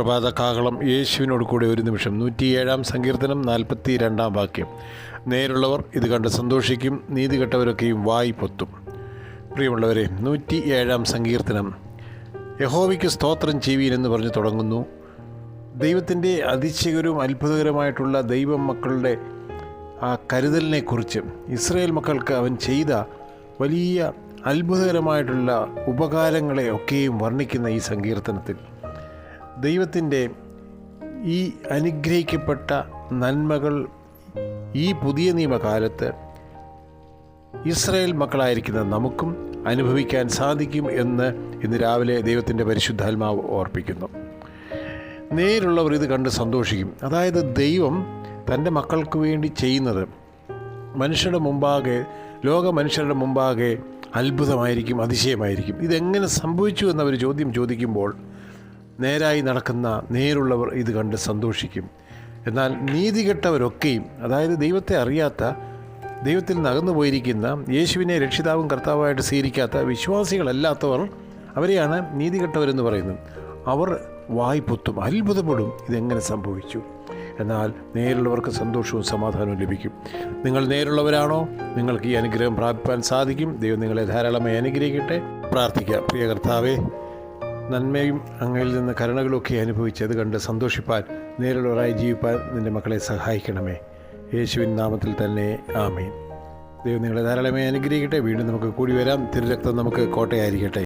പ്രഭാത കാഹളം യേശുവിനോട് കൂടെ ഒരു നിമിഷം. നൂറ്റിയേഴാം സങ്കീർത്തനം നാൽപ്പത്തി രണ്ടാം വാക്യം. നേരുള്ളവർ ഇത് കണ്ട് സന്തോഷിക്കും നീതികെട്ടവരൊക്കെയും വായി പൊത്തും. പ്രിയമുള്ളവരെ നൂറ്റി ഏഴാം സങ്കീർത്തനം. യഹോവയ്ക്ക് സ്തോത്രം ചെയ്യുവീൻ എന്ന് പറഞ്ഞ് തുടങ്ങുന്നു. ദൈവത്തിന്റെ അതിശയകരവും അത്ഭുതകരമായിട്ടുള്ള ദൈവം മക്കളുടെ ആ കരുതലിനെക്കുറിച്ച് ഇസ്രയേൽ മക്കൾക്ക് അവൻ ചെയ്ത വലിയ അത്ഭുതകരമായിട്ടുള്ള ഉപകാരങ്ങളെ ഒക്കെയും വർണിക്കുന്ന ഈ സങ്കീർത്തനത്തിൽ. ദൈവത്തിന്റെ ഈ അനുഗ്രഹിക്കപ്പെട്ട നന്മകൾ ഈ പുതിയ നിയമകാലത്ത് ഇസ്രായേൽ മക്കളായിരിക്കുന്ന നമുക്കും അനുഭവിക്കാൻ സാധിക്കും എന്ന് ഇന്ന് രാവിലെ ദൈവത്തിന്റെ പരിശുദ്ധാത്മാവ് ഓർപ്പിക്കുന്നു. നേരുള്ളവർ ഇത് കണ്ട് സന്തോഷിക്കും. അതായത് ദൈവം തന്റെ മക്കൾക്ക് വേണ്ടി ചെയ്യുന്നത് മനുഷ്യരുടെ മുമ്പാകെ ലോക മനുഷ്യരുടെ മുമ്പാകെ അത്ഭുതമായിരിക്കും അതിശയമായിരിക്കും. ഇതെങ്ങനെ സംഭവിച്ചു എന്നവർ ചോദ്യം ചോദിക്കുമ്പോൾ നേരായി നടക്കുന്ന നേരുള്ളവർ ഇത് കണ്ട് സന്തോഷിക്കും. എന്നാൽ നീതികെട്ടവരൊക്കെയും അതായത് ദൈവത്തെ അറിയാത്ത ദൈവത്തിൽ നകന്നു പോയിരിക്കുന്ന യേശുവിനെ രക്ഷിതാവും കർത്താവായിട്ട് സ്വീകരിക്കാത്ത വിശ്വാസികളല്ലാത്തവർ അവരെയാണ് നീതികെട്ടവരെന്ന് പറയുന്നത്. അവർ വായ്പൊത്തും അത്ഭുതപ്പെടും. ഇതെങ്ങനെ സംഭവിച്ചു? എന്നാൽ നേരുള്ളവർക്ക് സന്തോഷവും സമാധാനവും ലഭിക്കും. നിങ്ങൾ നേരുള്ളവരാണോ? നിങ്ങൾക്ക് ഈ അനുഗ്രഹം പ്രാപിപ്പാൻ സാധിക്കും. ദൈവം നിങ്ങളെ ധാരാളമായി അനുഗ്രഹിക്കട്ടെ. പ്രാർത്ഥിക്കാം. പ്രിയ കർത്താവേ നന്മയും അങ്ങയിൽ നിന്ന് കരുണകളൊക്കെ അനുഭവിച്ച് അത് കണ്ട് സന്തോഷിപ്പാൻ നേരിടവരായി ജീവിപ്പാൻ നിന്റെ മക്കളെ സഹായിക്കണമേ. യേശുവിൻ നാമത്തിൽ തന്നെ ആമീൻ. ദൈവം നിങ്ങളെ ധാരാളമായി അനുഗ്രഹിക്കട്ടെ. വീണ്ടും നമുക്ക് കൂടി വരാം. തിരുരക്തം നമുക്ക് കോട്ടയായിരിക്കട്ടെ.